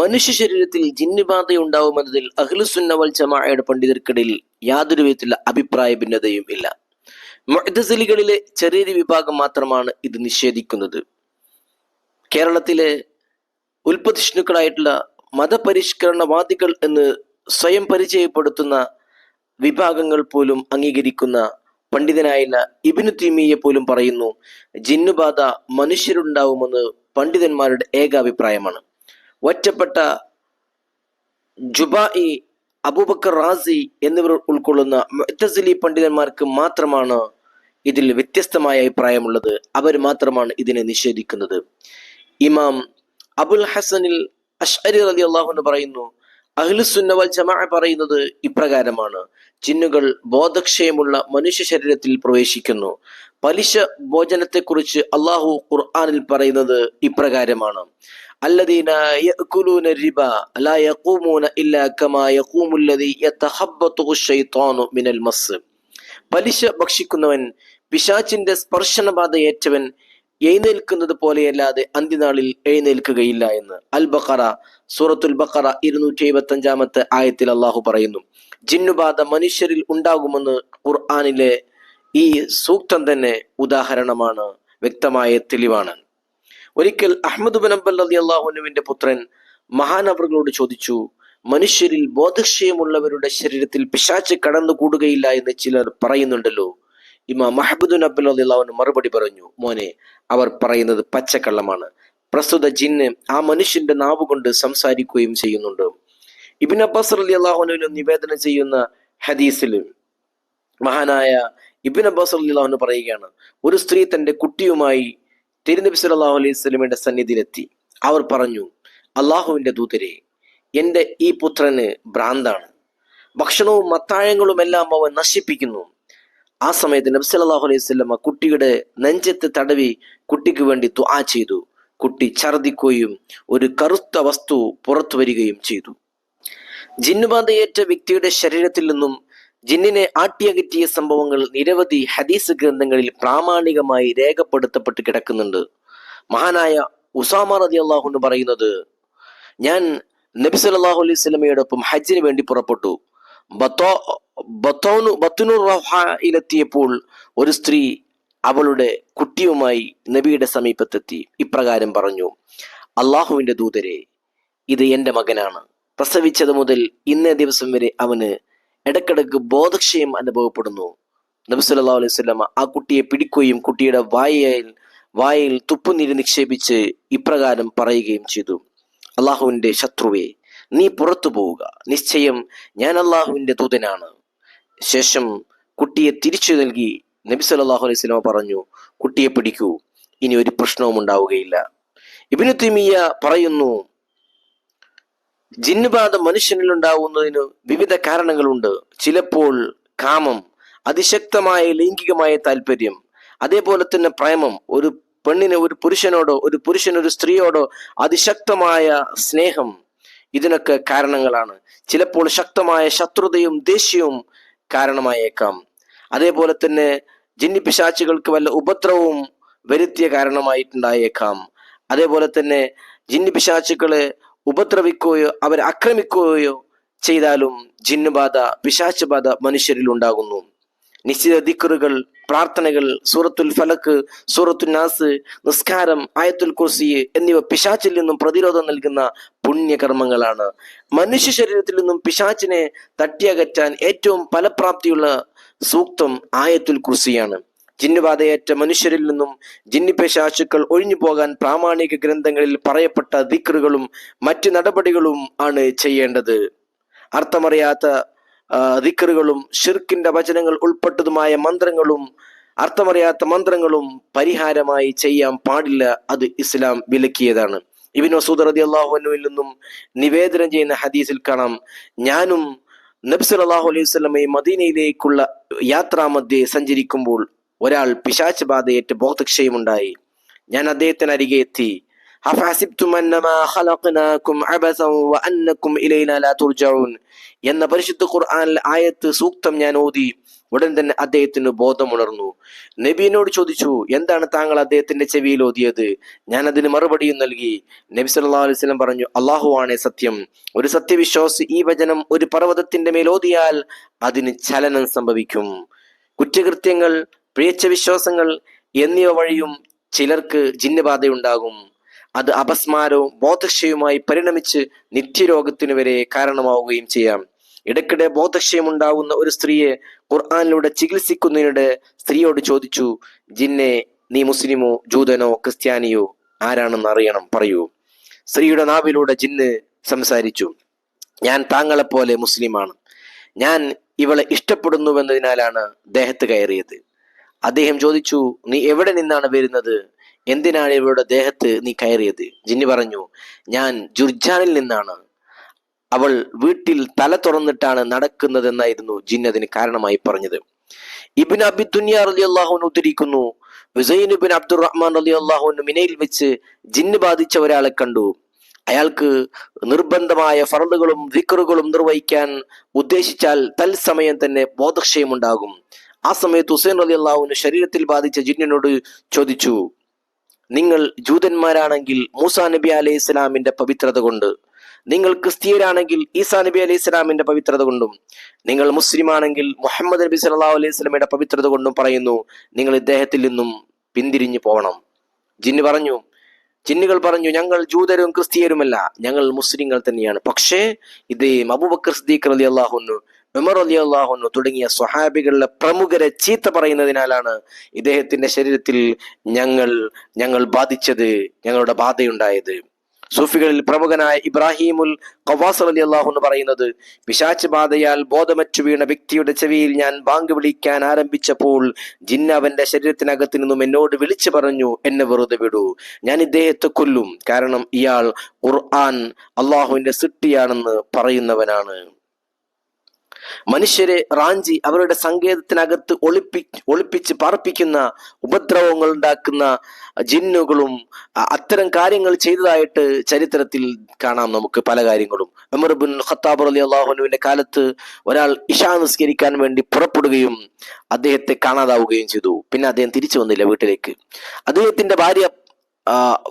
മനുഷ്യ ശരീരത്തിൽ ജിന്നുബാധ ഉണ്ടാവുമെന്നതിൽ അഖിലുസുന്നവൽ ജമാഅയുടെ പണ്ഡിതർക്കിടയിൽ യാതൊരു വിധത്തിലുള്ള അഭിപ്രായ ഭിന്നതയും ഇല്ല. മൊഹദസലികളിലെ ചെറിയൊരു വിഭാഗം മാത്രമാണ് ഇത് നിഷേധിക്കുന്നത്. കേരളത്തിലെ ഉൽപ്പതിഷ്ണുക്കളായിട്ടുള്ള മതപരിഷ്കരണവാദികൾ എന്ന് സ്വയം പരിചയപ്പെടുത്തുന്ന വിഭാഗങ്ങൾ പോലും അംഗീകരിക്കുന്ന പണ്ഡിതനായ ഇബിനു തീമിയെ പോലും പറയുന്നു ജിന്നുബാധ മനുഷ്യരുണ്ടാവുമെന്ന് പണ്ഡിതന്മാരുടെ ഏകാഭിപ്രായമാണ്. ഒറ്റപ്പെട്ട ജുബായി അബൂബക്കർ റാസി എന്നിവർ ഉൾക്കൊള്ളുന്ന മുഅ്തസിലി പണ്ഡിതന്മാർക്ക് മാത്രമാണ് ഇതിൽ വ്യത്യസ്തമായ അഭിപ്രായമുള്ളത്. അവർ മാത്രമാണ് ഇതിനെ നിഷേധിക്കുന്നത്. ഇമാം അബുൽ ഹസനിൽ അഷ്അരി അലി അള്ളാഹുന്ന് പറയുന്നു അഹ്ലുസുന്നവൽ വൽ ജമാഅ പറയുന്നത് ഇപ്രകാരമാണ്. ചിന്നുകൾ ബോധക്ഷയമുള്ള മനുഷ്യ ശരീരത്തിൽ പ്രവേശിക്കുന്നു. പലിശ ഭോജനത്തെക്കുറിച്ച് അള്ളാഹു ഖുർആാനിൽ പറയുന്നത് ഇപ്രകാരമാണ്. الذين يأكلون الربا لا يقومون إلا كما يقوم الذي يتخبطه الشيطان من المس പലിശ ഭക്ഷിക്കുന്നവൻ പിശാച്ചിന്റെ സ്പർശനബാധ ഏറ്റവൻ എഴുന്നേൽക്കുന്നത് പോലെയല്ലാതെ അന്ത്യനാളിൽ എഴുന്നേൽക്കുകയില്ല എന്ന് അൽ ബഖറ സൂറത്തുൽ ബഖറ ഇരുന്നൂറ്റി എഴുപത്തി അഞ്ചാമത്തെ ആയത്തിൽ അള്ളാഹു പറയുന്നു ജിന്നുബാധ മനുഷ്യരിൽ ഉണ്ടാകുമെന്ന് ഖുർആാനിലെ ഈ സൂക്തം തന്നെ ഉദാഹരണമാണ് വ്യക്തമായ തെളിവാണ് ഒരിക്കൽ അഹമ്മദ് ബിൻ അബ്ബൽ അലി അള്ളാഹുനുവിന്റെ പുത്രൻ മഹാനവറുകളോട് ചോദിച്ചു മനുഷ്യരിൽ ബോധക്ഷയമുള്ളവരുടെ ശരീരത്തിൽ പിശാച്ച് കടന്നു കൂടുകയില്ല എന്ന് ചിലർ പറയുന്നുണ്ടല്ലോ. ഇമാ മഹബുദ്ദുൻ അബ്ബൽ അലി അള്ളാഹുന് മറുപടി പറഞ്ഞു മോനെ അവർ പറയുന്നത് പച്ചക്കള്ളമാണ്. പ്രസ്തുത ജിന്ന് ആ മനുഷ്യന്റെ നാവ് കൊണ്ട് സംസാരിക്കുകയും ചെയ്യുന്നുണ്ട്. ഇബിൻ അബ്ബാസ് അലി അള്ളാഹുനുവിന് നിവേദനം ചെയ്യുന്ന ഹദീസിൽ മഹാനായ ഇബിൻ അബ്ബാസ് അലി അള്ളാഹുന് പറയുകയാണ് ഒരു സ്ത്രീ തന്റെ കുട്ടിയുമായി തിരുനബി സല്ലല്ലാഹു അലൈഹി സ്വലമിന്റെ സന്നിധിയിലെത്തി. അവർ പറഞ്ഞു അള്ളാഹുവിന്റെ ദൂതരെ എന്റെ ഈ പുത്രന് ഭ്രാന്താണ്. ഭക്ഷണവും മത്തായങ്ങളും എല്ലാം അവൻ നശിപ്പിക്കുന്നു. ആ സമയത്ത് നബി സല്ലല്ലാഹു അലൈഹി വസല്ലമ കുട്ടിയുടെ നെഞ്ചത്ത് തടവി കുട്ടിക്ക് വേണ്ടി ദുആ ചെയ്തു. കുട്ടി ഛർദിക്കുകയും ഒരു കറുത്ത വസ്തു പുറത്തു വരികയും ചെയ്തു. ജിന്നുബാധയേറ്റ വ്യക്തിയുടെ ശരീരത്തിൽ നിന്നും ജിന്നിനെ ആട്ടിയകറ്റിയ സംഭവങ്ങൾ നിരവധി ഹദീസ് ഗ്രന്ഥങ്ങളിൽ പ്രാമാണികമായി രേഖപ്പെടുത്തപ്പെട്ട് കിടക്കുന്നുണ്ട്. മഹാനായ ഉസാമ റതി അള്ളാഹുന്ന് പറയുന്നത് ഞാൻ നബി സല്ലല്ലാഹു അലൈഹി സ്വലമയോടൊപ്പം ഹജ്ജിന് വേണ്ടി പുറപ്പെട്ടു. ബത്തോ ബത്തോനു ബത്തുനൂർ റഹയിലെത്തിയപ്പോൾ ഒരു സ്ത്രീ അവളുടെ കുട്ടിയുമായി നബിയുടെ സമീപത്തെത്തി. ഇപ്രകാരം പറഞ്ഞു അള്ളാഹുവിന്റെ ദൂതരെ ഇത് എന്റെ മകനാണ്. പ്രസവിച്ചത് മുതൽ ഇന്നേ ദിവസം വരെ അവന് ഇടക്കിടക്ക് ബോധക്ഷയം അനുഭവപ്പെടുന്നു. നബി സല്ലല്ലാഹു അലൈഹി വസല്ലമ ആ കുട്ടിയെ പിടിക്കുകയും കുട്ടിയുടെ വായയിൽ വായയിൽ തുപ്പുനീര് നിക്ഷേപിച്ച് ഇപ്രകാരം പറയുകയും ചെയ്തു. അള്ളാഹുവിന്റെ ശത്രുവെ നീ പുറത്തു പോവുക. നിശ്ചയം ഞാൻ അള്ളാഹുവിന്റെ ദൂതനാണ്. ശേഷം കുട്ടിയെ തിരിച്ചു നൽകി നബി സല്ലല്ലാഹു അലൈഹി സ്വലമ പറഞ്ഞു കുട്ടിയെ പിടിക്കൂ. ഇനി ഒരു പ്രശ്നവും ഉണ്ടാവുകയില്ല. ഇബ്നു തിമിയ പറയുന്നു ജിന്നുബാധ മനുഷ്യനിൽ ഉണ്ടാവുന്നതിന് വിവിധ കാരണങ്ങളുണ്ട്. ചിലപ്പോൾ കാമം അതിശക്തമായ ലൈംഗികമായ താല്പര്യം അതേപോലെ തന്നെ പ്രേമം. ഒരു പെണ്ണിന് ഒരു പുരുഷനോടോ ഒരു പുരുഷൻ ഒരു സ്ത്രീയോടോ അതിശക്തമായ സ്നേഹം ഇതിനൊക്കെ കാരണങ്ങളാണ്. ചിലപ്പോൾ ശക്തമായ ശത്രുതയും ദേഷ്യവും കാരണമായേക്കാം. അതേപോലെ തന്നെ ജിന്നി പിശാച്ചുകൾക്ക് വല്ല ഉപദ്രവവും വരുത്തിയ കാരണമായിട്ടുണ്ടായേക്കാം. അതേപോലെ തന്നെ ജിന്നിപ്പിശാച്ചുക്കളെ ഉപദ്രവിക്കുകയോ അവരെ ആക്രമിക്കുകയോ ചെയ്താലും ജിന്നുബാധ പിശാച്ചുബാധ മനുഷ്യരിൽ ഉണ്ടാകുന്നു നിശ്ചിത ദിക്കറുകൾ പ്രാർത്ഥനകൾ സൂറത്തുൽ ഫലക്ക് സൂറത്തുൽ നാസ് നിസ്കാരം ആയത്തുൽ കുർസി എന്നിവ പിശാച്ചിൽ നിന്നും പ്രതിരോധം നൽകുന്ന പുണ്യകർമ്മങ്ങളാണ്. മനുഷ്യ ശരീരത്തിൽ നിന്നും പിശാച്ചിനെ തട്ടിയകറ്റാൻ ഏറ്റവും ഫലപ്രാപ്തിയുള്ള സൂക്തം ആയത്തുൽ കുർസിയാണ്. ജിന്നുബാധയേറ്റ മനുഷ്യരിൽ നിന്നും ജിന്നിപ്പിശാച്ചുക്കൾ ഒഴിഞ്ഞു പോകാൻ പ്രാമാണിക ഗ്രന്ഥങ്ങളിൽ പറയപ്പെട്ട ദിക്റുകളും മറ്റു നടപടികളും ആണ് ചെയ്യേണ്ടത്. അർത്ഥമറിയാത്ത ദിക്റുകളും ഷിർക്കിന്റെ വചനങ്ങൾ ഉൾപ്പെട്ടതുമായ മന്ത്രങ്ങളും അർത്ഥമറിയാത്ത മന്ത്രങ്ങളും പരിഹാരമായി ചെയ്യാൻ പാടില്ല അത് ഇസ്ലാം വിലക്കിയതാണ്. ഇബിൻ വസൂദ് റതി അള്ളാഹുവിൽ നിന്നും നിവേദനം ചെയ്യുന്ന ഹദീസിൽ കാണാം ഞാനും നബ്സൽ അള്ളാഹു അലൈഹി സ്വലമയും മദീനയിലേക്കുള്ള യാത്രാമധ്യേ സഞ്ചരിക്കുമ്പോൾ ഒരാൾ പിശാച്ച് ബാധയേറ്റ് ബോധക്ഷയമുണ്ടായി. ഞാൻ അദ്ദേഹത്തിന് അരികെ എത്തി. എന്ന പരിശുദ്ധ ഖുർആനിലെ ആയത്ത് സൂക്തം ഞാൻ ഓതി. ഉടൻ തന്നെ അദ്ദേഹത്തിന് ബോധമുണർന്നു. നബീനോട് ചോദിച്ചു എന്താണ് താങ്കൾ അദ്ദേഹത്തിന്റെ ചെവിയിൽ ഓതിയത്? ഞാൻ അതിന് മറുപടിയും നൽകി. നബി സല്ലാ അലൈഹി വസല്ലം പറഞ്ഞു അള്ളാഹു ആണ് സത്യം. ഒരു സത്യവിശ്വാസി ഈ വചനം ഒരു പർവതത്തിന്റെ മേൽ ഓതിയാൽ അതിന് ചലനം സംഭവിക്കും. കുറ്റകൃത്യങ്ങൾ പിഴച്ച വിശ്വാസങ്ങൾ എന്നിവ വഴിയും ചിലർക്ക് ജിന്നബാധയുണ്ടാകും. അത് അപസ്മാരവും ബോധക്ഷയവുമായി പരിണമിച്ച് നിത്യരോഗത്തിനു വരെ കാരണമാവുകയും ചെയ്യാം. ഇടയ്ക്കിടെ ബോധക്ഷയം ഉണ്ടാകുന്ന ഒരു സ്ത്രീയെ ഖുർആാനിലൂടെ ചികിത്സിക്കുന്നതിനിടെ സ്ത്രീയോട് ചോദിച്ചു ജിന്നെ നീ മുസ്ലിമോ ജൂതനോ ക്രിസ്ത്യാനിയോ? ആരാണെന്ന് അറിയണം പറയൂ. സ്ത്രീയുടെ നാവിലൂടെ ജിന്ന് സംസാരിച്ചു ഞാൻ താങ്കളെപ്പോലെ മുസ്ലിമാണ്. ഞാൻ ഇവളെ ഇഷ്ടപ്പെടുന്നുവെന്നതിനാലാണ് ദേഹത്ത് കയറിയത്. അദ്ദേഹം ചോദിച്ചു നീ എവിടെ നിന്നാണ് വരുന്നത്? എന്തിനാണ് ഇവളുടെ ദേഹത്ത് നീ കയറിയത്? ജിന്നി പറഞ്ഞു ഞാൻ ജുർജാനിൽ നിന്നാണ്. അവൾ വീട്ടിൽ തല തുറന്നിട്ടാണ് നടക്കുന്നതെന്നായിരുന്നു ജിൻ അതിന് കാരണമായി പറഞ്ഞത്. ഇബിൻ അബി ദുനിയ അലി അള്ളാഹുവിന് ഉദ്ധരിക്കുന്നു വിസൈനുബിൻ അബ്ദുറഹ്മാൻ അലി അള്ളാഹുവിന് മിനയിൽ വെച്ച് ജിന്ന് ബാധിച്ച ഒരാളെ കണ്ടു. അയാൾക്ക് നിർബന്ധമായ ഫറലുകളും വിക്കറുകളും നിർവഹിക്കാൻ ഉദ്ദേശിച്ചാൽ തൽസമയം തന്നെ ബോധക്ഷയമുണ്ടാകും. ആ സമയത്ത് ഹുസൈൻ അലി അള്ളാഹുവിന് ശരീരത്തിൽ ബാധിച്ച ജിന്നിനോട് ചോദിച്ചു നിങ്ങൾ ജൂതന്മാരാണെങ്കിൽ മൂസാ നബി അലൈഹി ഇസ്ലാമിന്റെ പവിത്രത കൊണ്ട് നിങ്ങൾ ക്രിസ്തീയരാണെങ്കിൽ ഈസാ നബി അലൈഹി ഇസ്ലാമിന്റെ പവിത്രത കൊണ്ടും നിങ്ങൾ മുസ്ലിം ആണെങ്കിൽ മുഹമ്മദ് നബി സല്ലല്ലാഹു അലൈഹി സ്വലമയുടെ പവിത്രത കൊണ്ടും പറയുന്നു നിങ്ങൾ ഇദ്ദേഹത്തിൽ നിന്നും പിന്തിരിഞ്ഞു പോകണം ജിന്ന് പറഞ്ഞു ജിന്നുകൾ പറഞ്ഞു ഞങ്ങൾ ജൂതരും ക്രിസ്തീയരുമല്ല ഞങ്ങൾ മുസ്ലിങ്ങൾ തന്നെയാണ്. പക്ഷേ ഇതേ അബൂബക്കർ സിദ്ദീഖ് റലി അള്ളാഹുന്നു ഉമർ അലി അള്ളാഹുന്നു തുടങ്ങിയ സ്വഹാബികളിലെ പ്രമുഖരെ ചീത്ത പറയുന്നതിനാലാണ് ഇദ്ദേഹത്തിന്റെ ശരീരത്തിൽ ഞങ്ങൾ ഞങ്ങൾ ബാധിച്ചത് ഞങ്ങളുടെ ബാധയുണ്ടായത്. സൂഫികളിൽ പ്രമുഖനായ ഇബ്രാഹിമുൽ ഖവാസ് അലി അള്ളാഹു എന്ന് പറയുന്നത് പിശാച്ച് ബാധയാൽ ബോധമറ്റു വീണ വ്യക്തിയുടെ ചെവിയിൽ ഞാൻ ബാങ്ക് വിളിക്കാൻ ആരംഭിച്ചപ്പോൾ ജിന്ന അവന്റെ ശരീരത്തിനകത്ത് നിന്നും എന്നോട് വിളിച്ചു പറഞ്ഞു എന്നെ വെറുതെ വിടൂ. ഞാൻ ഇദ്ദേഹത്തെ കൊല്ലും. കാരണം ഇയാൾ ഖുർആൻ അള്ളാഹുവിന്റെ സിട്ടിയാണെന്ന് പറയുന്നവനാണ്. മനുഷ്യരെ റാഞ്ചി അവരുടെ സങ്കേതത്തിനകത്ത് ഒളിപ്പി ഒളിപ്പിച്ച് പാർപ്പിക്കുന്ന ഉപദ്രവങ്ങൾ ഉണ്ടാക്കുന്ന ജിന്നുകളും അത്തരം കാര്യങ്ങൾ ചെയ്തതായിട്ട് ചരിത്രത്തിൽ കാണാം നമുക്ക് പല കാര്യങ്ങളും. ഉമർ ബിൻ ഖത്താബ് അലി അള്ളാഹുനുവിന്റെ കാലത്ത് ഒരാൾ ഇഷാ നിസ്കരിക്കാൻ വേണ്ടി പുറപ്പെടുകയും അദ്ദേഹത്തെ കാണാതാവുകയും ചെയ്തു. പിന്നെ അദ്ദേഹം തിരിച്ചു വന്നില്ല വീട്ടിലേക്ക്. അദ്ദേഹത്തിന്റെ ഭാര്യ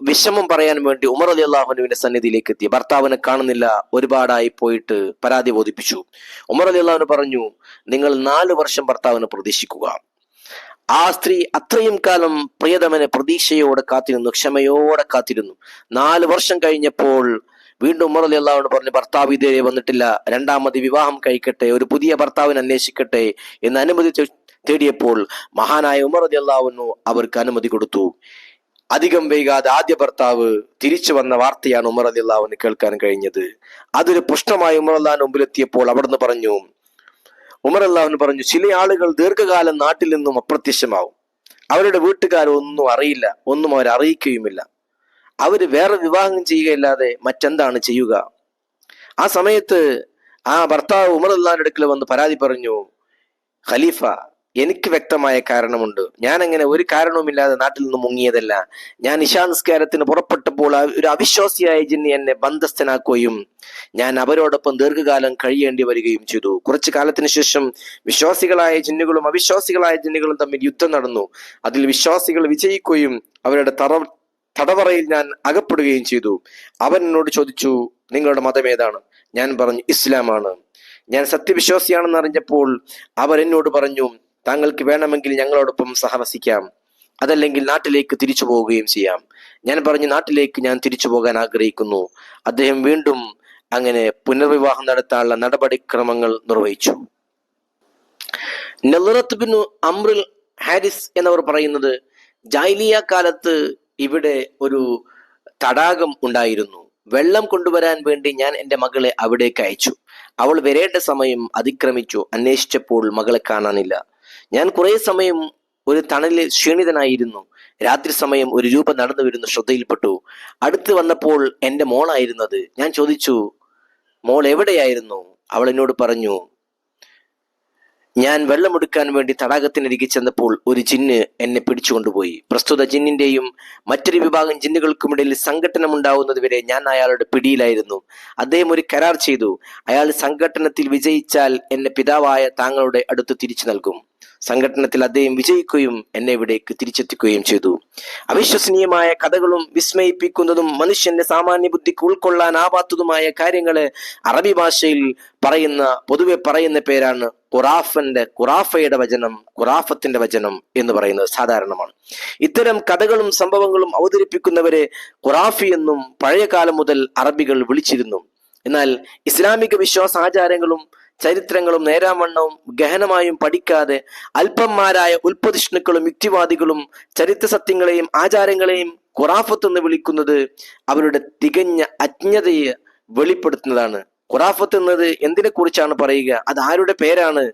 വിഷമം പറയാൻ വേണ്ടി ഉമർ അലി അള്ളാഹുനുവിന്റെ സന്നിധിയിലേക്ക് എത്തി. ഭർത്താവിനെ കാണുന്നില്ല ഒരുപാടായി പോയിട്ട് പരാതി ബോധിപ്പിച്ചു. ഉമർ അലി അള്ളാഹുന് പറഞ്ഞു നിങ്ങൾ നാല് വർഷം ഭർത്താവിനെ പ്രതീക്ഷിക്കുക. ആ സ്ത്രീ അത്രയും കാലം പ്രിയതമനെ പ്രതീക്ഷയോടെ കാത്തിരുന്നു ക്ഷമയോടെ കാത്തിരുന്നു. നാല് വർഷം കഴിഞ്ഞപ്പോൾ വീണ്ടും ഉമർ അലി അള്ളാഹുനോട് പറഞ്ഞു ഭർത്താവ് ഇതേ വന്നിട്ടില്ല. രണ്ടാമത് വിവാഹം കഴിക്കട്ടെ ഒരു പുതിയ ഭർത്താവിനെ അന്വേഷിക്കട്ടെ എന്ന് അനുമതി തേടിയപ്പോൾ മഹാനായ ഉമർ അലി അള്ളാഹുനു അവർക്ക് അനുമതി കൊടുത്തു. അധികം വൈകാതെ ആദ്യ ഭർത്താവ് തിരിച്ചു വന്ന വാർത്തയാണ് ഉമർ അലി അള്ളാഹുവിന് കേൾക്കാൻ കഴിഞ്ഞത്. അതൊരു പ്രശ്നമായി ഉമർ അള്ളാഹിന് മുമ്പിലെത്തിയപ്പോൾ അവിടുന്ന് പറഞ്ഞു ഉമർ അള്ളാഹുവിന് പറഞ്ഞു ചില ആളുകൾ ദീർഘകാലം നാട്ടിൽ നിന്നും അപ്രത്യക്ഷമാവും. അവരുടെ വീട്ടുകാരൊന്നും അറിയില്ല ഒന്നും അവർ അറിയിക്കുകയുമില്ല. അവർ വേറെ വിവാഹം ചെയ്യുകയല്ലാതെ മറ്റെന്താണ് ചെയ്യുക? ആ സമയത്ത് ആ ഭർത്താവ് ഉമർ അള്ളാഹിന്റെ അടുക്കൽ വന്ന് പരാതി പറഞ്ഞു ഖലീഫ എനിക്ക് വ്യക്തമായ കാരണമുണ്ട്. ഞാൻ അങ്ങനെ ഒരു കാരണവുമില്ലാതെ നാട്ടിൽ നിന്ന് മുങ്ങിയതല്ല. ഞാൻ നിശാനിസ്കാരത്തിന് പുറപ്പെട്ടപ്പോൾ ഒരു അവിശ്വാസിയായ ജിന്നി എന്നെ ബന്ധസ്ഥനാക്കുകയും ഞാൻ അവരോടൊപ്പം ദീർഘകാലം കഴിയേണ്ടി വരികയും ചെയ്തു. കുറച്ചു കാലത്തിന് ശേഷം വിശ്വാസികളായ ജിന്നുകളും അവിശ്വാസികളായ ജിന്നുകളും തമ്മിൽ യുദ്ധം നടന്നു. അതിൽ വിശ്വാസികൾ വിജയിക്കുകയും അവരുടെ തറ തടവറയിൽ ഞാൻ അകപ്പെടുകയും ചെയ്തു. അവൻ എന്നോട് ചോദിച്ചു നിങ്ങളുടെ മതം ഏതാണ്? ഞാൻ പറഞ്ഞു ഇസ്ലാമാണ്. ഞാൻ സത്യവിശ്വാസിയാണെന്ന് അറിഞ്ഞപ്പോൾ അവർ എന്നോട് പറഞ്ഞു താങ്കൾക്ക് വേണമെങ്കിൽ ഞങ്ങളോടൊപ്പം സഹവസിക്കാം. അതല്ലെങ്കിൽ നാട്ടിലേക്ക് തിരിച്ചു പോവുകയും ചെയ്യാം. ഞാൻ പറഞ്ഞു നാട്ടിലേക്ക് ഞാൻ തിരിച്ചു പോകാൻ ആഗ്രഹിക്കുന്നു. അദ്ദേഹം വീണ്ടും അങ്ങനെ പുനർവിവാഹം നടത്താനുള്ള നടപടിക്രമങ്ങൾ നിർവഹിച്ചു. നെലറത്ത് ബിൻ അമ്രുൽ ഹാരിസ് എന്നവർ പറയുന്നത് ജൈലിയ കാലത്ത് ഇവിടെ ഒരു തടാകം ഉണ്ടായിരുന്നു. വെള്ളം കൊണ്ടുവരാൻ വേണ്ടി ഞാൻ എന്റെ മകളെ അവിടേക്ക് അയച്ചു. അവൾ വരേണ്ട സമയം അതിക്രമിച്ചു. അന്വേഷിച്ചപ്പോൾ മകളെ കാണാനില്ല. ഞാൻ കുറേ സമയം ഒരു തണലിൽ ക്ഷീണിതനായിരുന്നു. രാത്രി സമയം ഒരു രൂപ നടന്നു വരുന്ന ശ്രദ്ധയിൽപ്പെട്ടു. അടുത്ത് വന്നപ്പോൾ എന്റെ മോളായിരുന്നത്. ഞാൻ ചോദിച്ചു മോൾ എവിടെയായിരുന്നു? അവൾ എന്നോട് പറഞ്ഞു ഞാൻ വെള്ളമെടുക്കാൻ വേണ്ടി തടാകത്തിനരികെ ചെന്നപ്പോൾ ഒരു ജിന്ന് എന്നെ പിടിച്ചുകൊണ്ടുപോയി. പ്രസ്തുത ജിന്നിന്റെയും മറ്റൊരു വിഭാഗം ജിന്നുകൾക്കുമിടയിൽ സംഘടന ഉണ്ടാവുന്നതുവരെ ഞാൻ അയാളുടെ പിടിയിലായിരുന്നു. അദ്ദേഹം ഒരു കരാർ ചെയ്തു. അയാൾ സംഘടനത്തിൽ വിജയിച്ചാൽ എന്നെ പിതാവായ താങ്കളുടെ അടുത്ത് തിരിച്ചു നൽകും. സംഘട്ടനത്തിൽ അദ്ദേഹം വിജയിക്കുകയും എന്നെ ഇവിടേക്ക് തിരിച്ചെത്തിക്കുകയും ചെയ്തു. അവിശ്വസനീയമായ കഥകളും വിസ്മയിപ്പിക്കുന്നതും മനുഷ്യന്റെ സാമാന്യ ബുദ്ധിക്ക് ഉൾക്കൊള്ളാനാവാത്തതുമായ കാര്യങ്ങൾ അറബി ഭാഷയിൽ പറയുന്ന പൊതുവെ പറയുന്ന പേരാണ് ഖുറാഫന്റെ ഖുറാഫയുടെ വചനം ഖുറാഫത്തിന്റെ വചനം എന്ന് പറയുന്നത് സാധാരണമാണ്. ഇത്തരം കഥകളും സംഭവങ്ങളും അവതരിപ്പിക്കുന്നവരെ ഖുറാഫി എന്നും പഴയ കാലം മുതൽ അറബികൾ വിളിച്ചിരുന്നു. എന്നാൽ ഇസ്ലാമിക വിശ്വാസാചാരങ്ങളും ചരിത്രങ്ങളും നേരാവണ്ണവും ഗഹനമായും പഠിക്കാതെ അല്പന്മാരായ ഉൽപ്പതിഷ്ണുക്കളും യുക്തിവാദികളും ചരിത്ര സത്യങ്ങളെയും ആചാരങ്ങളെയും ഖുറാഫത്ത് എന്ന് വിളിക്കുന്നത് അവരുടെ തികഞ്ഞ അജ്ഞതയെ വെളിപ്പെടുത്തുന്നതാണ്. ഖുറാഫത്ത് എന്നത് എന്തിനെ കുറിച്ചാണ് പറയുക? അത് ആരുടെ പേരാണ്?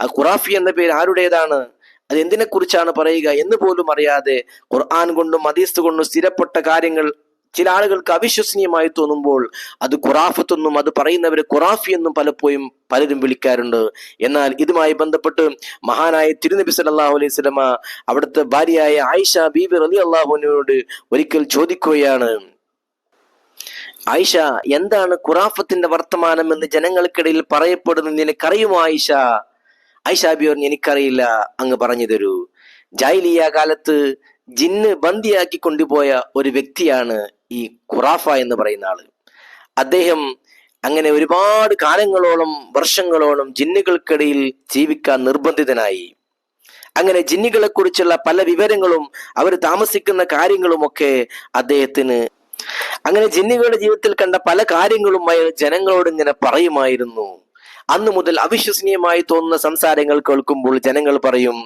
ആ ഖുറാഫി എന്ന പേര് ആരുടേതാണ്? അത് എന്തിനെ കുറിച്ചാണ് പറയുക എന്ന് പോലും അറിയാതെ ഖുർആൻ കൊണ്ടും ഹദീസ് കൊണ്ടും സ്ഥിരപ്പെട്ട കാര്യങ്ങൾ ചില ആളുകൾക്ക് അവിശ്വസനീയമായി തോന്നുമ്പോൾ അത് ഖുറാഫത്തെന്നും അത് പറയുന്നവരെ ഖുറാഫി എന്നും പലപ്പോഴും പലരും വിളിക്കാറുണ്ട്. എന്നാൽ ഇതുമായി ബന്ധപ്പെട്ട് മഹാനായ തിരുനബി സല്ലല്ലാഹു അലൈഹി സ്വലമ അവിടുത്തെ ഭാര്യയായ ആയിഷ ബീബി റലി അള്ളാഹുവിനോട് ഒരിക്കൽ ചോദിക്കുകയാണ്. ആയിഷ എന്താണ് ഖുറാഫത്തിന്റെ വർത്തമാനം എന്ന് ജനങ്ങൾക്കിടയിൽ പറയപ്പെടുന്നത് നിനക്കറിയുമോ ആയിഷ? ആയിഷ ബി എനിക്കറിയില്ല. അങ്ങ് പറഞ്ഞു തരൂ. ജായിലിയ കാലത്ത് ജിന്ന് ബന്ദിയാക്കി കൊണ്ടുപോയ ഒരു വ്യക്തിയാണ് ഈ ഖുറാഫ എന്ന് പറയുന്ന ആൾ. അദ്ദേഹം അങ്ങനെ ഒരുപാട് കാലങ്ങളോളം വർഷങ്ങളോളം ജിന്നുകൾക്കിടയിൽ ജീവിക്കാൻ നിർബന്ധിതനായി. അങ്ങനെ ജിന്നുകളെ കുറിച്ചുള്ള പല വിവരങ്ങളും അവർ താമസിക്കുന്ന കാര്യങ്ങളുമൊക്കെ അദ്ദേഹത്തിന് അങ്ങനെ ജിന്നുകളുടെ ജീവിതത്തിൽ കണ്ട പല കാര്യങ്ങളും ജനങ്ങളോട് ഇങ്ങനെ പറയുമായിരുന്നു. അന്നു മുതൽ അവിശ്വസനീയമായി തോന്നുന്ന സംസാരങ്ങൾ കേൾക്കുമ്പോൾ ജനങ്ങൾ പറയും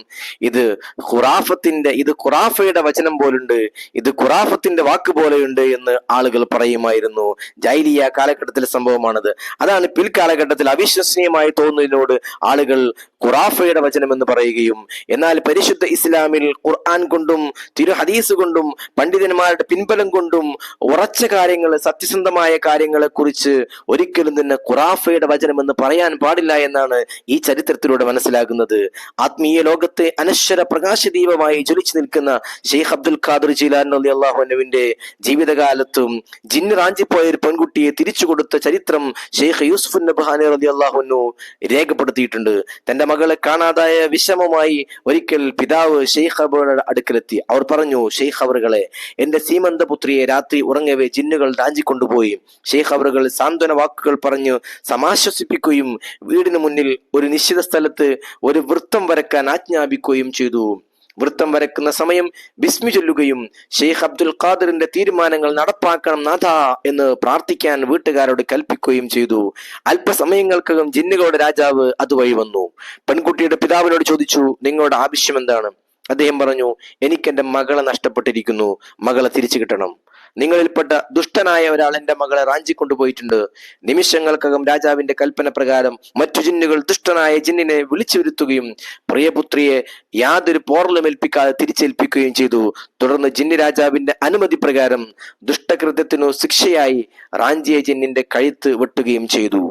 ഇത് ഖുറാഫത്തിന്റെ ഇത് ഖുറാഫയുടെ വചനം പോലുണ്ട് ഇത് ഖുറാഫത്തിന്റെ വാക്ക് പോലെയുണ്ട് എന്ന് ആളുകൾ പറയുമായിരുന്നു. ജൈലിയ കാലഘട്ടത്തിലെ സംഭവമാണത്. അതാണ് പിൽക്കാലഘട്ടത്തിൽ അവിശ്വസനീയമായി തോന്നുന്നതിനോട് ആളുകൾ ഖുറാഫയുടെ വചനം എന്ന് പറയുകയും എന്നാൽ പരിശുദ്ധ ഇസ്ലാമിൽ ഖുർആൻ കൊണ്ടും തിരു ഹദീസ് കൊണ്ടും പണ്ഡിതന്മാരുടെ പിൻബലം കൊണ്ടും ഉറച്ച കാര്യങ്ങൾ സത്യസന്ധമായ കാര്യങ്ങളെ കുറിച്ച് ഒരിക്കലും തന്നെ ഖുറാഫയുടെ വചനം എന്ന് പറയാൻ പാടില്ല എന്നാണ് ഈ ചരിത്രത്തിലൂടെ മനസ്സിലാകുന്നത്. ആത്മീയ ലോകത്തെ അനശ്വര പ്രകാശ ദീപമായി ജ്വലിച്ചു നിൽക്കുന്ന ഷെയ്ഖ് അബ്ദുൽ ഖാദർ ജീലാൻ അലി അള്ളാഹുനുവിന്റെ ജീവിതകാലത്തും ജിന്ന് റാഞ്ചിപ്പോയ ഒരു പെൺകുട്ടിയെ തിരിച്ചു കൊടുത്ത ചരിത്രം ഷെയ്ഖ് യൂസുഫ് നബ്ഹാനി റലി അള്ളാഹുനു രേഖപ്പെടുത്തിയിട്ടുണ്ട്. തന്റെ മകളെ കാണാതായ വിഷമമായി ഒരിക്കൽ പിതാവ് ഷെയ്ഖ് അവരുടെ അടുക്കലെത്തി. അവർ പറഞ്ഞു ഷെയ്ഖ് അവറുകളെ എന്റെ സീമന്ത പുത്രിയെ രാത്രി ഉറങ്ങവേ ജിന്നുകൾ റാഞ്ചിക്കൊണ്ടുപോയി. ഷെയ്ഖ് അവറുകൾ സാന്ത്വന വാക്കുകൾ പറഞ്ഞു സമാശ്വസിപ്പിക്കുകയും വീടിന് മുന്നിൽ ഒരു നിശ്ചിത സ്ഥലത്ത് ഒരു വൃത്തം വരക്കാൻ ആജ്ഞാപിക്കുകയും ചെയ്തു. വൃത്തം വരക്കുന്ന സമയം ബിസ്മി ചൊല്ലുകയും ഷെയ്ഖ് അബ്ദുൽ ഖാദറിന്റെ തീരുമാനങ്ങൾ നടപ്പാക്കണം നാഥ എന്ന് പ്രാർത്ഥിക്കാൻ വീട്ടുകാരോട് കൽപ്പിക്കുകയും ചെയ്തു. അല്പസമയങ്ങൾക്കകം ജിന്നുകളുടെ രാജാവ് അതുവഴി വന്നു. പെൺകുട്ടിയുടെ പിതാവിനോട് ചോദിച്ചു നിങ്ങളുടെ ആവശ്യം എന്താണ്? അദ്ദേഹം പറഞ്ഞു എനിക്ക് എന്റെ മകളെ നഷ്ടപ്പെട്ടിരിക്കുന്നു. മകളെ തിരിച്ചു കിട്ടണം. നിങ്ങളിൽപ്പെട്ട ദുഷ്ടനായ ഒരാൾ എന്റെ മകളെ റാഞ്ചി കൊണ്ടുപോയിട്ടുണ്ട്. നിമിഷങ്ങൾക്കകം രാജാവിന്റെ കൽപ്പന പ്രകാരം മറ്റു ജിന്നുകൾ ദുഷ്ടനായ ജിന്നിനെ വിളിച്ചു വരുത്തുകയും പ്രിയപുത്രിയെ യാതൊരു പോറലും ഏൽപ്പിക്കാതെ തിരിച്ചേൽപ്പിക്കുകയും ചെയ്തു. തുടർന്ന് ജിന്നി രാജാവിന്റെ അനുമതി പ്രകാരം ദുഷ്ടകൃത്യത്തിനു ശിക്ഷയായി റാഞ്ചിയ ജിന്നിന്റെ കഴുത്ത് വെട്ടുകയും ചെയ്തു.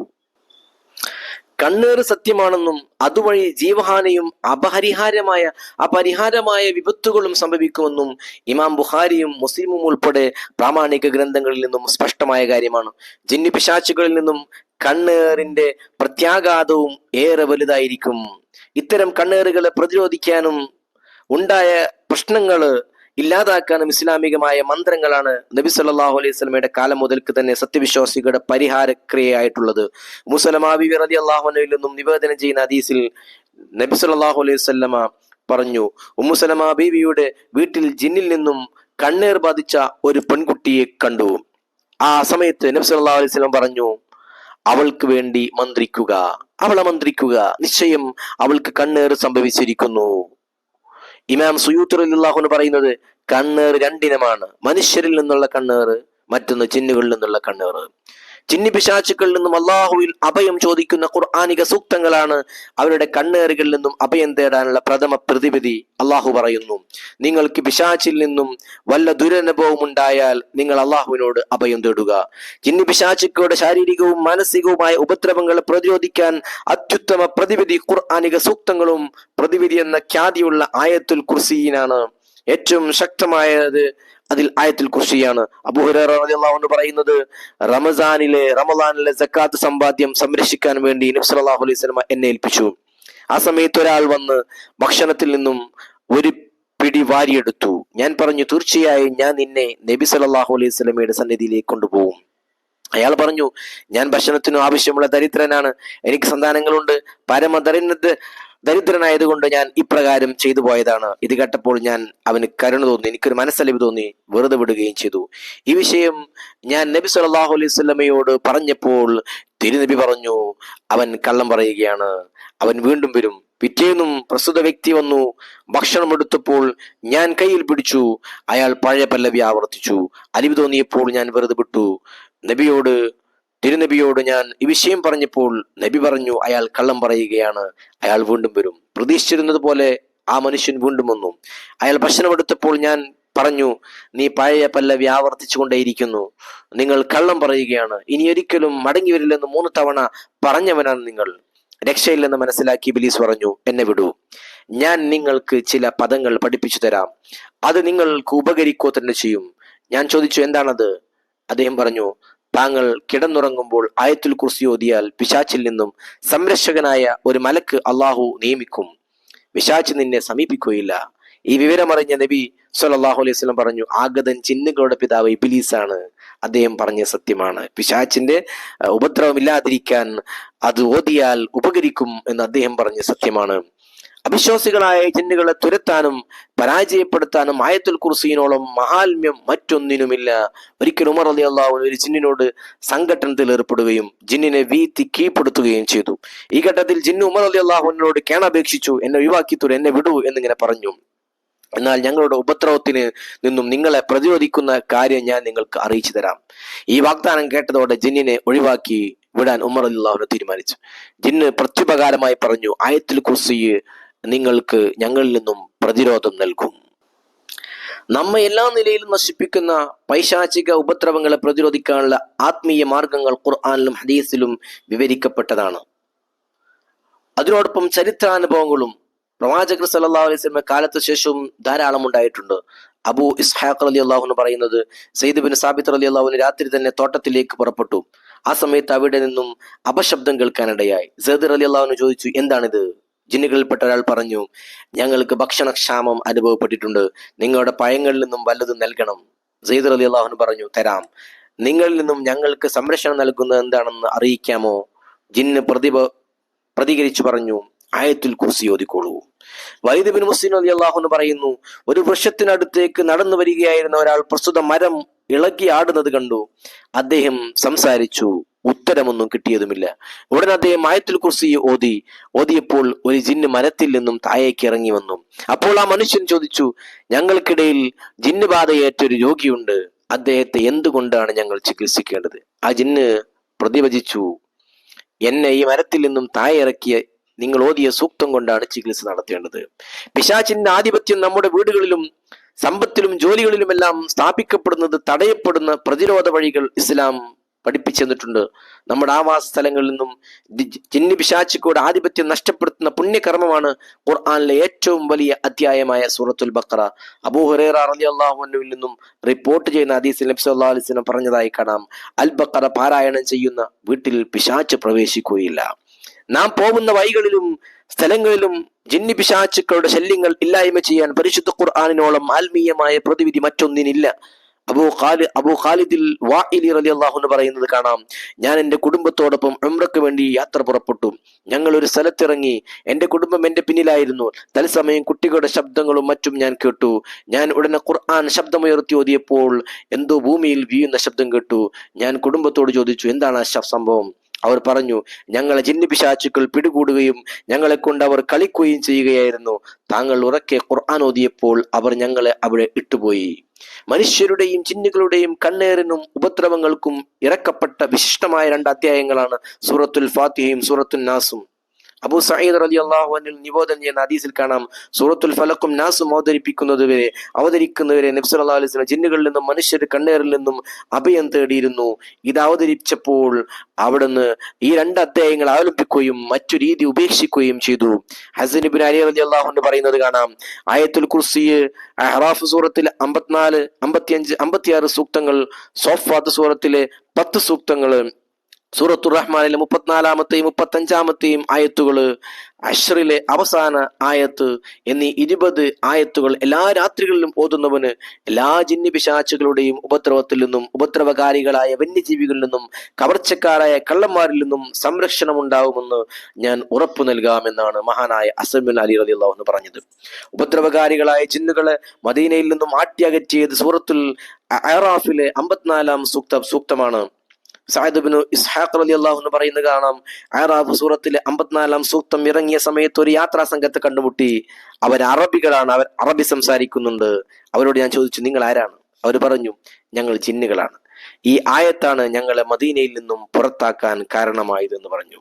കണ്ണേറ് സത്യമാണെന്നും അതുവഴി ജീവഹാനിയും അപരിഹാരമായ അപരിഹാരമായ വിപത്തുകളും സംഭവിക്കുമെന്നും ഇമാം ബുഖാരിയും മുസ്ലിമും ഉൾപ്പെടെ പ്രാമാണിക ഗ്രന്ഥങ്ങളിൽ നിന്നും സ്പഷ്ടമായ കാര്യമാണ്. ജിന്നി പിശാച്ചുകളിൽ നിന്നും കണ്ണേറിന്റെ പ്രത്യാഘാതവും ഏറെ വലുതായിരിക്കും. ഇത്തരം കണ്ണേറുകളെ പ്രതിരോധിക്കാനും ഉണ്ടായ പ്രശ്നങ്ങൾ ഇല്ലാതാക്കാനും ഇസ്ലാമികമായ മന്ത്രങ്ങളാണ് നബി സല്ലാഹു അലൈഹി സ്വലമയുടെ കാലം മുതൽക്ക് തന്നെ സത്യവിശ്വാസികളുടെ പരിഹാരക്രിയയായിട്ടുള്ളത്. മുസലമാബി റതി അള്ളാഹുനയിൽ നിന്നും നിവേദനം ചെയ്യുന്ന ഹദീസിൽ നബി സല്ലാഹു അലൈഹി വസല്ലമ പറഞ്ഞു ഉമ്മുസലമ ബീവിയുടെ വീട്ടിൽ ജിന്നിൽ നിന്നും കണ്ണീർ ബാധിച്ച ഒരു പെൺകുട്ടിയെ കണ്ടു. ആ സമയത്ത് നബി സല്ലല്ലാഹു അലൈഹി സ്വലം പറഞ്ഞു അവൾക്ക് വേണ്ടി മന്ത്രിക്കുക. അവളെ മന്ത്രിക്കുക. നിശ്ചയം അവൾക്ക് കണ്ണേർ സംഭവിച്ചിരിക്കുന്നു. ഇമാം അല്ലാഹു പറയുന്നത് കണ്ണേർ രണ്ടിനമാണ്. മനുഷ്യരിൽ നിന്നുള്ള കണ്ണേർ മറ്റൊന്ന് ചിന്നുകളിൽ നിന്നുള്ള കണ്ണേറ്. ജിന്നി പിശാചുക്കളിൽ നിന്നും അള്ളാഹുവിൽ അഭയം ചോദിക്കുന്ന ഖുർആാനിക സൂക്തങ്ങളാണ് അവരുടെ കണ്ണേറുകളിൽ നിന്നും അഭയം തേടാനുള്ള പ്രഥമ പ്രതിവിധി അള്ളാഹു പറയുന്നു. നിങ്ങൾക്ക് പിശാച്ചിൽ നിന്നും വല്ല ദുരനുഭവം ഉണ്ടായാൽ നിങ്ങൾ അള്ളാഹുവിനോട് അഭയം തേടുക. ജിന്നി പിശാചുക്കളുടെ ശാരീരികവും മാനസികവുമായ ഉപദ്രവങ്ങളെ പ്രതിരോധിക്കാൻ അത്യുത്തമ പ്രതിവിധി ഖുർആാനിക സൂക്തങ്ങളും പ്രതിവിധി എന്ന ഖ്യാതിയുള്ള ആയത്തുൽ കുർസീനാണ്. ഏറ്റവും ശക്തമായത് അതിൽ ആയത്തിൽ കുർഷിയാണ് അബുഹുറന്ന് പറയുന്നത് റമസാനിലെ റമദാനിലെ സക്കാത്ത് സമ്പാദ്യം സംരക്ഷിക്കാൻ വേണ്ടി നബി സല്ലല്ലാഹു അലൈഹി സ്വലമ എന്നെ ഏൽപ്പിച്ചു. ആ സമയത്ത് ഒരാൾ വന്ന് ഭക്ഷണത്തിൽ നിന്നും ഒരു പിടി വാരിയെടുത്തു. ഞാൻ പറഞ്ഞു തീർച്ചയായും ഞാൻ നിന്നെ നബി സല്ലല്ലാഹു അലൈഹി സ്വലമയുടെ സന്നിധിയിലേക്ക് കൊണ്ടുപോകും. അയാൾ പറഞ്ഞു ഞാൻ ഭക്ഷണത്തിനും ആവശ്യമുള്ള ദരിദ്രനാണ്. എനിക്ക് സന്താനങ്ങളുണ്ട്. പരമദരിദ്ര ദരിദ്രനായതുകൊണ്ട് ഞാൻ ഇപ്രകാരം ചെയ്തു പോയതാണ്. ഇത് കേട്ടപ്പോൾ ഞാൻ അവന് കരുണ തോന്നി എനിക്കൊരു മനസ്സലിവ് തോന്നി വെറുതെ വിടുകയും ചെയ്തു. ഈ വിഷയം ഞാൻ നബി സല്ലല്ലാഹു അലൈഹി സ്വലമയോട് പറഞ്ഞപ്പോൾ തിരുനബി പറഞ്ഞു അവൻ കള്ളം പറയുകയാണ് അവൻ വീണ്ടും വരും. പിറ്റേന്നും പ്രസ്തുത വ്യക്തി വന്നു ഭക്ഷണം എടുത്തപ്പോൾ ഞാൻ കയ്യിൽ പിടിച്ചു അയാൾ പഴയ പല്ലവി ആവർത്തിച്ചു. അലിവ് തോന്നിയപ്പോൾ ഞാൻ വെറുതെ വിട്ടു. നബിയോട് തിരുനബിയോട് ഞാൻ ഈ വിഷയം പറഞ്ഞപ്പോൾ നബി പറഞ്ഞു അയാൾ കള്ളം പറയുകയാണ് അയാൾ വീണ്ടും വരും. പ്രതീക്ഷിച്ചിരുന്നത് പോലെ ആ മനുഷ്യൻ വീണ്ടും വന്നു. അയാൾ ഭക്ഷണമെടുത്തപ്പോൾ ഞാൻ പറഞ്ഞു നീ പഴയ പല്ലവി ആവർത്തിച്ചുകൊണ്ടേയിരിക്കുന്നു. നിങ്ങൾ കള്ളം പറയുകയാണ്. ഇനി ഒരിക്കലും മടങ്ങി വരില്ലെന്ന് മൂന്ന് തവണ പറഞ്ഞവനാണ് നിങ്ങൾ. രക്ഷയില്ലെന്ന് മനസ്സിലാക്കി ബിലീസ് പറഞ്ഞു എന്നെ വിടൂ. ഞാൻ നിങ്ങൾക്ക് ചില പദങ്ങൾ പഠിപ്പിച്ചു തരാം. അത് നിങ്ങൾക്ക് ഉപകരിക്കോ തന്നെ ചെയ്യും. ഞാൻ ചോദിച്ചു എന്താണത്? അദ്ദേഹം പറഞ്ഞു താങ്കൾ കിടന്നുറങ്ങുമ്പോൾ ആയത്തുൽ കുർസി ഓതിയാൽ പിശാച്ചിൽ നിന്നും സംരക്ഷകനായ ഒരു മലക്ക് അള്ളാഹു നിയമിക്കും. പിശാച്ച് നിന്നെ സമീപിക്കുകയില്ല. ഈ വിവരമറിഞ്ഞ നബി സല്ലല്ലാഹു അലൈഹി സ്വലം പറഞ്ഞു ആഗതൻ ചിന്നുകളുടെ പിതാവ് ഇബിലീസാണ്. അദ്ദേഹം പറഞ്ഞ സത്യമാണ്. പിശാച്ചിന്റെ ഉപദ്രവമില്ലാതിരിക്കാൻ അത് ഓതിയാൽ ഉപകരിക്കും എന്ന് അദ്ദേഹം പറഞ്ഞ സത്യമാണ്. അവിശ്വാസികളായ ജിന്നുകളെ തുരത്താനും പരാജയപ്പെടുത്താനും ആയത്തുൽ കുർസീനോളം മഹാത്മ്യം മറ്റൊന്നിനുമില്ല. ഒരിക്കൽ ഉമർ അലി അള്ളാഹു ഒരു ജിന്നിനോട് സംഘട്ടനത്തിൽ ഏർപ്പെടുകയും ജിന്നിനെ വീത്തി കീഴ്പ്പെടുത്തുകയും ചെയ്തു. ഈ ഘട്ടത്തിൽ ജിന്നു ഉമർ അലി അള്ളാഹുവിനോട് കേണപേക്ഷിച്ചു എന്നെ ഒഴിവാക്കിത്തു എന്നെ വിടൂ എന്നിങ്ങനെ പറഞ്ഞു. എന്നാൽ ഞങ്ങളുടെ ഉപദ്രവത്തിന് നിന്നും നിങ്ങളെ പ്രതിരോധിക്കുന്ന കാര്യം ഞാൻ നിങ്ങൾക്ക് അറിയിച്ചു തരാം. ഈ വാഗ്ദാനം കേട്ടതോടെ ജിന്നിനെ ഒഴിവാക്കി വിടാൻ ഉമർ അല്ലാഹുവിനെ തീരുമാനിച്ചു. ജിന്ന് പ്രത്യുപകാരമായി പറഞ്ഞു ആയത്തിൽ കുർസി നിങ്ങൾക്ക് ഞങ്ങളിൽ നിന്നും പ്രതിരോധം നൽകും. നമ്മെ എല്ലാ നിലയിലും നശിപ്പിക്കുന്ന പൈശാചിക ഉപദ്രവങ്ങളെ പ്രതിരോധിക്കാനുള്ള ആത്മീയ മാർഗങ്ങൾ ഖുർആാനിലും ഹദീസിലും വിവരിക്കപ്പെട്ടതാണ്. അതിനോടൊപ്പം ചരിത്രാനുഭവങ്ങളും പ്രവാചകർ സല്ലാ വസല്ലം കാലത്ത് ശേഷവും ധാരാളം ഉണ്ടായിട്ടുണ്ട്. അബു ഇസ്ഹാഖ് അലി അള്ളാഹുന് പറയുന്നത് സെയ്ദ് ബിൻ സാബിത്ത് അലി അള്ളാഹുന് രാത്രി തന്നെ തോട്ടത്തിലേക്ക് പുറപ്പെട്ടു. ആ സമയത്ത് അവിടെ നിന്നും അപശബ്ദം കേൾക്കാനിടയായി. സെയ്ദ് അലി അള്ളാഹുന് ചോദിച്ചു എന്താണിത്? ജിന്നുകളിൽപ്പെട്ട ഒരാൾ പറഞ്ഞു ഞങ്ങൾക്ക് ഭക്ഷണക്ഷാമം അനുഭവപ്പെട്ടിട്ടുണ്ട്. നിങ്ങളുടെ പഴങ്ങളിൽ നിന്നും വല്ലതും നൽകണം. സെയ്ദർ അലി അള്ളാഹുൻ പറഞ്ഞു തരാം. നിങ്ങളിൽ നിന്നും ഞങ്ങൾക്ക് സംരക്ഷണം നൽകുന്നത് എന്താണെന്ന് അറിയിക്കാമോ? ജിന്ന് പ്രതിഭ പ്രതികരിച്ചു പറഞ്ഞു ആയത്തുൽ കുർസി ഓതിക്കോളൂ. വൈദ് ബിൻ മുസ്ലിം അലി അള്ളാഹു പറയുന്നു ഒരു വൃക്ഷത്തിനടുത്തേക്ക് നടന്നു വരികയായിരുന്ന ഒരാൾ പ്രസ്തുത മരം ഇളക്കി ആടുന്നത് കണ്ടു. അദ്ദേഹം സംസാരിച്ചു ഉത്തരമൊന്നും കിട്ടിയതുമില്ല. ഉടൻ അദ്ദേഹം ആയത്തുൽ കുർസി ഓതി. ഓതിയപ്പോൾ ഒരു ജിന്ന് മരത്തിൽ നിന്നും താഴേക്ക് ഇറങ്ങി വന്നു. അപ്പോൾ ആ മനുഷ്യൻ ചോദിച്ചു ഞങ്ങൾക്കിടയിൽ ജിന്ന് ബാധയേറ്റ ഒരു രോഗിയുണ്ട്. അദ്ദേഹത്തെ എന്തുകൊണ്ടാണ് ഞങ്ങൾ ചികിത്സിക്കേണ്ടത്? ആ ജിന്ന് പ്രതിവചിച്ചു എന്നെ ഈ മരത്തിൽ നിന്നും താഴെ ഇറക്കിയ നിങ്ങൾ ഓതിയ സൂക്തം കൊണ്ടാണ് ചികിത്സ നടത്തേണ്ടത്. പിശാചിന്റെ ആധിപത്യം നമ്മുടെ വീടുകളിലും സമ്പത്തിലും ജോലികളിലുമെല്ലാം സ്ഥാപിക്കപ്പെടുന്നത് തടയപ്പെടുന്ന പ്രതിരോധ വഴികൾ ഇസ്ലാം പഠിപ്പിച്ചു തന്നിട്ടുണ്ട് നമ്മുടെ ആവാസ സ്ഥലങ്ങളിൽ നിന്നും ജിന്നി പിശാച്ചിക്കൂടെ ആധിപത്യം നഷ്ടപ്പെടുത്തുന്ന പുണ്യകർമ്മമാണ് ഖുർആാനിലെ ഏറ്റവും വലിയ അധ്യായമായ സൂറത്തുൽ ബക്കറ അബൂ ഹുറേറ അറലി അള്ളാഹുവിൽ നിന്നും റിപ്പോർട്ട് ചെയ്യുന്ന അദീസ് നബ്സ് അലൈഹി പറഞ്ഞതായി കാണാം. അൽ ബക്കറ പാരായണം ചെയ്യുന്ന വീട്ടിൽ പിശാച്ച് പ്രവേശിക്കുകയില്ല. നാം പോകുന്ന വഴികളിലും സ്ഥലങ്ങളിലും ജിന്നി പിശാച്ചുക്കളുടെ ശല്യങ്ങൾ ഇല്ലായ്മ ചെയ്യാൻ പരിശുദ്ധ ഖുർആാനിനോളം ആത്മീയമായ പ്രതിവിധി മറ്റൊന്നിനില്ല. അബൂ ഖാലി അബൂ ഖാലിദിൽ വാഇലി റളിയല്ലാഹു എന്ന് പറയുന്നത് കാണാം. ഞാൻ എന്റെ കുടുംബത്തോടൊപ്പം ഉംറയ്ക്ക് വേണ്ടി യാത്ര പുറപ്പെട്ടു. ഞങ്ങൾ ഒരു സ്ഥലത്തിറങ്ങി എന്റെ കുടുംബം എന്റെ പിന്നിലായിരുന്നു. തത്സമയം കുട്ടികളുടെ ശബ്ദങ്ങളും മറ്റും ഞാൻ കേട്ടു. ഞാൻ ഉടനെ ഖുർആൻ ശബ്ദമുയർത്തി ഓതിയപ്പോൾ എന്തോ ഭൂമിയിൽ വീഴുന്ന ശബ്ദം കേട്ടു. ഞാൻ കുടുംബത്തോട് ചോദിച്ചു എന്താണ് ആ സംഭവം? അവർ പറഞ്ഞു ഞങ്ങളെ ജിന്നു പിശാച്ചുക്കൾ പിടികൂടുകയും ഞങ്ങളെ കൊണ്ട് അവർ കളിക്കുകയും ചെയ്യുകയായിരുന്നു. താങ്കൾ ഉറക്കെ ഖുർആൻ ഓതിയപ്പോൾ അവർ ഞങ്ങളെ അവിടെ ഇട്ടുപോയി. മനുഷ്യരുടെയും ചിന്നുകളുടെയും കണ്ണേറിനും ഉപദ്രവങ്ങൾക്കും ഇറക്കപ്പെട്ട വിശിഷ്ടമായ രണ്ട് അധ്യായങ്ങളാണ് സൂറത്തുൽ ഫാത്തിഹയും സൂറത്തുൽ നാസും. അബൂ സയ്യിദ് റലി അള്ളാഹു അനിൽ നിബോധനം ചെയ്യുന്ന ഹദീസിൽ കാണാം സൂറത്തുൽ ഫലക്കും നാസും അവതരിപ്പിക്കുന്നത് വരെ അവതരിക്കുന്നവരെ നബ്സ് അലൈഹി സ്വലം ജിന്നുകളിൽ നിന്നും മനുഷ്യർ കണ്ണേറിൽ നിന്നും അഭയം തേടിയിരുന്നു. ഇത് അവതരിപ്പിച്ചപ്പോൾ അവിടുന്ന് ഈ രണ്ട് അധ്യായങ്ങൾ അവലംബിക്കുകയും മറ്റു രീതി ഉപേക്ഷിക്കുകയും ചെയ്തു. ഹസനിബിൻ അലി അലി റലി അള്ളാഹുണ്ട് പറയുന്നത് കാണാം ആയത്തുൽ കുർസി അഹ്റാഫ് സൂറത്തിൽ അമ്പത്തിനാല് അമ്പത്തിയഞ്ച് അമ്പത്തിയാറ് സൂക്തങ്ങൾ സോഫാത്ത് സൂറത്തിലെ പത്ത് സൂക്തങ്ങൾ സൂറത്തുർ റഹ്മാനിലെ മുപ്പത്തിനാലാമത്തെയും മുപ്പത്തഞ്ചാമത്തെയും ആയത്തുകൾ അഷ്റിലെ അവസാന ആയത്ത് എന്നീ ഇരുപത് ആയത്തുകൾ എല്ലാ രാത്രികളിലും ഓതുന്നവന് എല്ലാ ജിന്നി പിശാച്ചുകളുടെയും ഉപദ്രവത്തിൽ നിന്നും ഉപദ്രവകാരികളായ വന്യജീവികളിൽ നിന്നും കവർച്ചക്കാരായ കള്ളന്മാരിൽ നിന്നും സംരക്ഷണം ഉണ്ടാവുമെന്ന് ഞാൻ ഉറപ്പു നൽകാമെന്നാണ് മഹാനായ അസമിൻ അലി അലി അള്ളാഹു പറഞ്ഞത്. ഉപദ്രവകാരികളായ ജിന്നുകളെ മദീനയിൽ നിന്നും ആട്ടിയകറ്റിയത് സൂറത്തുൽ അറാഫിലെ അമ്പത്തിനാലാം സൂക്ത സൂക്തമാണ്. സാഹിബിനു ഇസ്ഹാഖ് അലി അള്ളാഹു എന്ന് പറയുന്നത് കാണാം. ആറാബ് സൂറത്തിലെ അമ്പത്തിനാലാം സൂക്തം ഇറങ്ങിയ സമയത്ത് ഒരു യാത്രാ സംഘത്തെ കണ്ടുമുട്ടി. അവർ അറബികളാണ് അവർ അറബി സംസാരിക്കുന്നുണ്ട്. അവരോട് ഞാൻ ചോദിച്ചു നിങ്ങൾ ആരാണ്? അവർ പറഞ്ഞു ഞങ്ങൾ ജിന്നുകളാണ്. ഈ ആയത്താണ് ഞങ്ങളെ മദീനയിൽ നിന്നും പുറത്താക്കാൻ കാരണമായതെന്ന് പറഞ്ഞു.